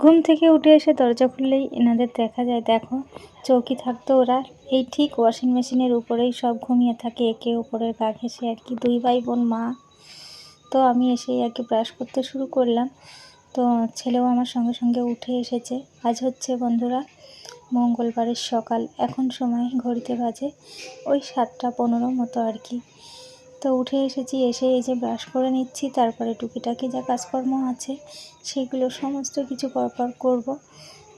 ঘুম থেকে উঠে এসে দরজা খুললেই এনাদের দেখা যায়, দেখো, চৌকি থাকতো ওরা। এই ঠিক ওয়াশিং মেশিনের উপরেই সব ঘুমিয়ে থাকে, একে উপরের গা ঘেসে আর কি। দুই ভাই বোন মা। তো আমি এসেই আর কি ব্রাশ করতে শুরু করলাম। তো ছেলেও আমার সঙ্গে সঙ্গে উঠে এসেছে। আজ হচ্ছে বন্ধুরা মঙ্গলবারের সকাল। এখন সময় ঘড়িতে বাজে ওই সাতটা পনেরো মতো আর কি। তো উঠে এসেছি, এসে এই যে ব্রাশ করে নিচ্ছি, তারপরে টুকিটাকি যা কাজকর্ম আছে, সেগুলো সমস্ত কিছু পরপর করব।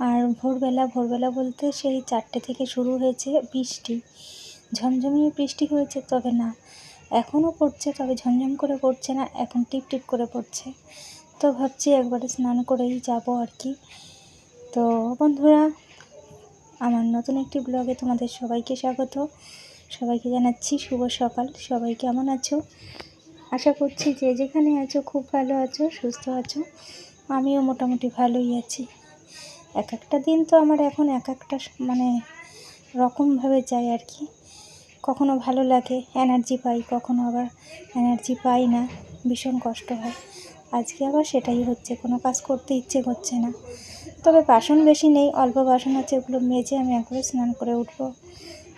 আর ভোরবেলা ভোরবেলা বলতে সেই চারটে থেকে শুরু হয়েছে বৃষ্টি। ঝমঝমিয়ে বৃষ্টি হয়েছে, তবে না, এখনও পড়ছে, তবে ঝমঝম করে পড়ছে না, এখন টিপ টিপ করে পড়ছে। তো ভাবছি একবারে স্নান করেই যাব আর কি। তো বন্ধুরা, আমার নতুন একটি ব্লগে তোমাদের সবাইকে স্বাগত। সবাইকে জানাচ্ছি শুভ সকাল। সবাই কেমন আছো? আশা করছি যে যেখানে আছো খুব ভালো আছো, সুস্থ আছো। আমিও মোটামুটি ভালোই আছি। এক একটা দিন তো আমার এখন এক একটা মানে রকমভাবে যায় আর কি। কখনো ভালো লাগে এনার্জি পাই, কখনো আবার এনার্জি পাই না, ভীষণ কষ্ট হয়। আজকে আবার সেটাই হচ্ছে, কোনো কাজ করতে ইচ্ছে করছে না। তবে বাসন বেশি নেই, অল্প বাসন আছে, ওগুলো মেজে আমি একবারে স্নান করে উঠবো।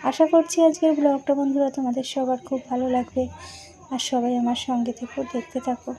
আশা করছি আজকের ব্লগটা বন্ধুরা তোমাদের সবার খুব ভালো লাগবে। আর সবাই আমার সঙ্গে থেকেও দেখতে থাকো।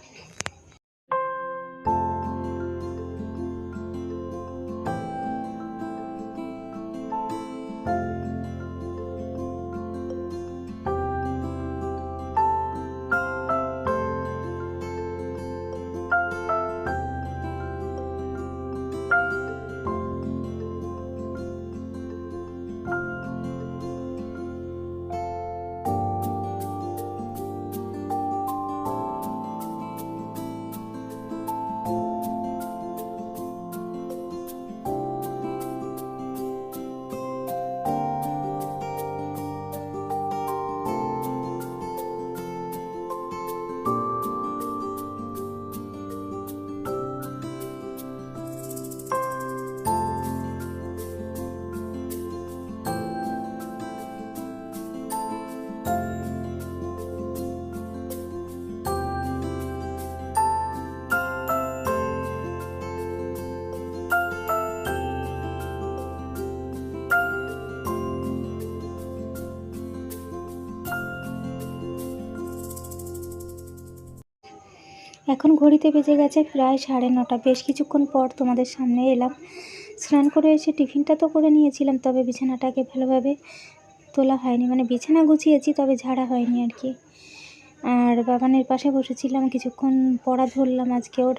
এখন ঘড়িতে বেজে গেছে প্রায় সাড়ে নটা। বেশ কিছুক্ষণ পর তোমাদের সামনে এলাম। স্নান করে এসে টিফিনটা তো করে নিয়েছিলাম, তবে বিছানাটাকে ভালোভাবে তোলা হয়নি। মানে বিছানা গুছিয়েছি, তবে ঝাড়া হয়নি আর কি। আর বাগানের পাশে বসেছিলাম, কিছুক্ষণ পড়া ধরলাম। আজকে ওর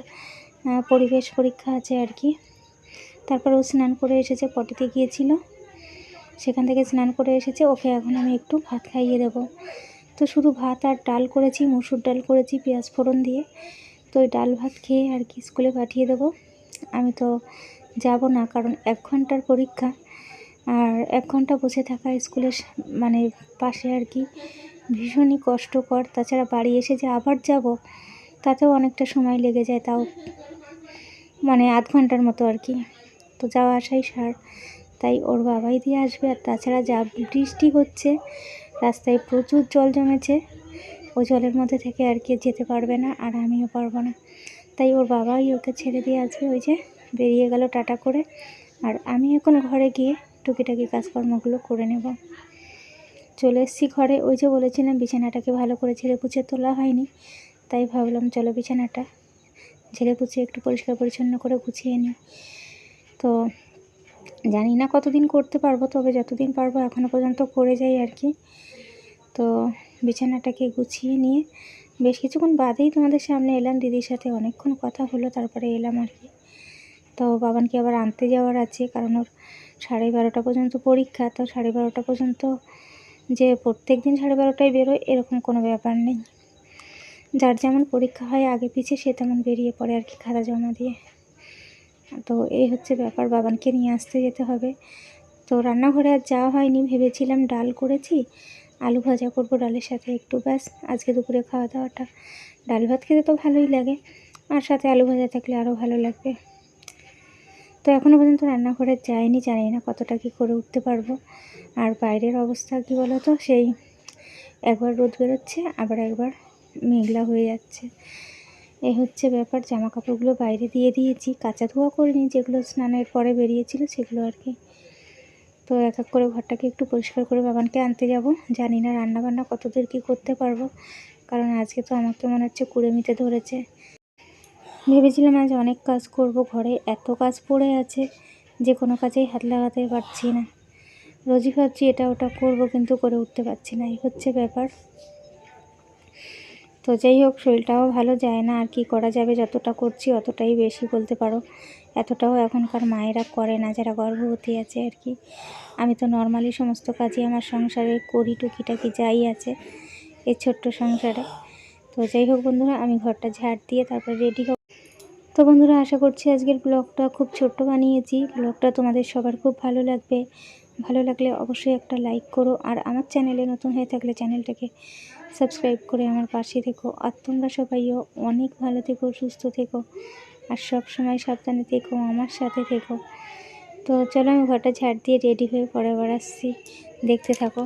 পরিবেশ পরীক্ষা আছে আর কি। তারপর ও স্নান করে এসেছে, পটিতে গিয়েছিল। সেখান থেকে স্নান করে এসেছে। ওকে এখন আমি একটু ভাত খাইয়ে দেবো। তো শুধু ভাত আর ডাল করেছি, মুসুর ডাল করেছি, পেঁয়াজ ফোড়ন দিয়ে। তো ওই ডাল ভাত খেয়ে আর কি স্কুলে পাঠিয়ে দেবো। আমি তো যাব না, কারণ এক ঘণ্টার পরীক্ষা। আর এক ঘণ্টা বসে থাকা স্কুলের মানে পাশে আর কি ভীষণই কষ্টকর। তাছাড়া বাড়ি এসে যে আবার যাব, তাতেও অনেকটা সময় লেগে যায় তাও। মানে আধ ঘণ্টার মতো আর কি। তো যাওয়া আসাই সার। তাই ওর বাবাই দিয়ে আসবে, আর তাছাড়া যা বৃষ্টি হচ্ছে রাস্তায় প্রচুর জল জমেছে। ওই জলের মধ্যে থেকে আর কি যেতে পারবে না আর আমিও পারব না। তাই ওর বাবাই ওকে ছেড়ে দিয়ে আসবে ওই যে বেরিয়ে গেল টাটা করে। আর আমি এখন ঘরে গিয়ে টুকিটাকি কাজকর্মগুলো করে নেব। চলে এসেছি ঘরে। ওই যে বলেছিলাম, বিছানাটাকে ভালো করে ঝেড়ে পুছে তোলা হয়নি। তাই ভাবলাম, চলো বিছানাটা ঝেড়ে পুছে একটু পরিষ্কার পরিচ্ছন্ন করে গুছিয়ে নিই। তো জানি না কতদিন করতে পারব, তবে যতদিন পারব এখনও পর্যন্ত করে যাই আর কি। তো বিছানাটাকে গুছিয়ে নিয়ে বেশ কিছুক্ষণ বাদেই তোমাদের সামনে এলাম, দিদির সাথে অনেকক্ষণ কথা হলো, তারপরে এলাম আর কি। তো বাবানকে আবার আনতে যাওয়ার আছে, কারণ ওর সাড়ে বারোটা পর্যন্ত পরীক্ষা, তো সাড়ে বারোটা পর্যন্ত যে প্রত্যেক দিন সাড়ে বারোটায় বেরোয়, এরকম কোনো ব্যাপার নেই। যার যেমন পরীক্ষা হয়, আগে পিছিয়ে সে তেমন বেরিয়ে পড়ে আর কি খাতা জমা দিয়ে। তো এই হচ্ছে ব্যাপার, বাবানকে নিয়ে আসতে যেতে হবে। তো রান্নাঘরে আর যাওয়া হয়নি, ভেবেছিলাম ডাল করেছি, আলু ভাজা করব ডালের সাথে একটু ব্যাস, আজকে দুপুরে খাওয়া দাওয়াটা। ডাল ভাত খেতে তো ভালোই লাগে, আর সাথে আলু ভাজা থাকলে আরও ভালো লাগবে। তো এখনও পর্যন্ত রান্নাঘরে যাইনি জানি না কতটা কি করে উঠতে পারব। আর বাইরের অবস্থা কি বলো তো সেই একবার রোদ বেরোচ্ছে, আবার একবার মেঘলা হয়ে যাচ্ছে। এই হচ্ছে ব্যাপার জামা কাপড়গুলো বাইরে দিয়ে দিয়েছি, কাঁচা ধোয়া করিনি, যেগুলো স্নানের পরে বেরিয়েছিল সেগুলো আর কি। তো এক এক করে ঘরটাকে একটু পরিষ্কার করে বাবানকে আনতে যাব। জানি না রান্না বান্না কতদূর কী করতে পারব, কারণ আজকে তো আমাকে মনে হচ্ছে কুড়েমিতে ধরেছে। ভেবেছিলাম আজ অনেক কাজ করব, ঘরে এত কাজ পড়ে আছে, যে কোনো কাজেই হাত লাগাতে পারছি না। রোজই ভাবছি এটা ওটা করব, কিন্তু করে উঠতে পারছি না, এই হচ্ছে ব্যাপার। তো যাই হোক, শরীরটাও ভালো যায় না। আর কি করা যাবে? যতটা করছি অতটাই বেশি বলতে পারো। এতটাও এখনকার মায়েরা করে না, যারা গর্ভবতী আছে আর কি। আমি তো নর্মালি সমস্ত কাজই আমার সংসারে করি, টুকিটাকি যাই আছে এই ছোট্ট সংসারে। তো যাই হোক বন্ধুরা, আমি ঘরটা ঝাড় দিয়ে তারপর রেডি হব। তো বন্ধুরা, আশা করছি আজকের ব্লগটা খুব ছোট্ট বানিয়েছি। ব্লগটা তোমাদের সবার খুব ভালো লাগবে। ভালো লাগলে অবশ্যই একটা লাইক করো আর আমার চ্যানেলে নতুন হয়ে থাকলে চ্যানেলটাকে সাবস্ক্রাইব করে আমার পাশে থেকো। আর তোমরা সবাইও অনেক ভালো থেকো, সুস্থ থেকো আর সব সময় সাবধানে থেকো, আমার সাথে থেকো। তো চলো আমি ঘরটা ঝাড় দিয়ে রেডি হয়ে পরে আবার আসছি। দেখতে থাকো।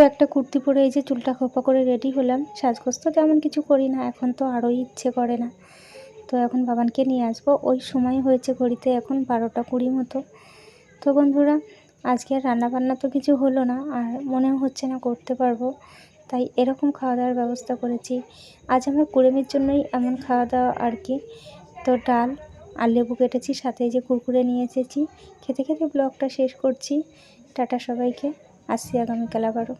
তো একটা কুর্তি পরে এই যে চুলটা খোপা করে রেডি হলাম। সাজগোজ তো তেমন কিছু করি না, এখন তো আরোই ইচ্ছে করে না। তো এখন বাবানকে নিয়ে আসব। ওই সময় হয়েছে ঘড়িতে এখন বারোটা কুড়ি মতো। তো বন্ধুরা, আজকে আর রান্নাবান্না তো কিছু হলো না, আর মনেও হচ্ছে না করতে পারব। তাই এরকম খাওয়া দাওয়ার ব্যবস্থা করেছি। আজ আমার কুড়েমির জন্যই এমন খাওয়া দাওয়া আর কি। তো ডাল, আর লেবু কেটেছি, সাথে যে কুরকুরে নিয়ে এসেছি। খেতে খেতে ব্লগটা শেষ করছি। টাটা সবাইকে। আসছি আগামীকাল আবারও।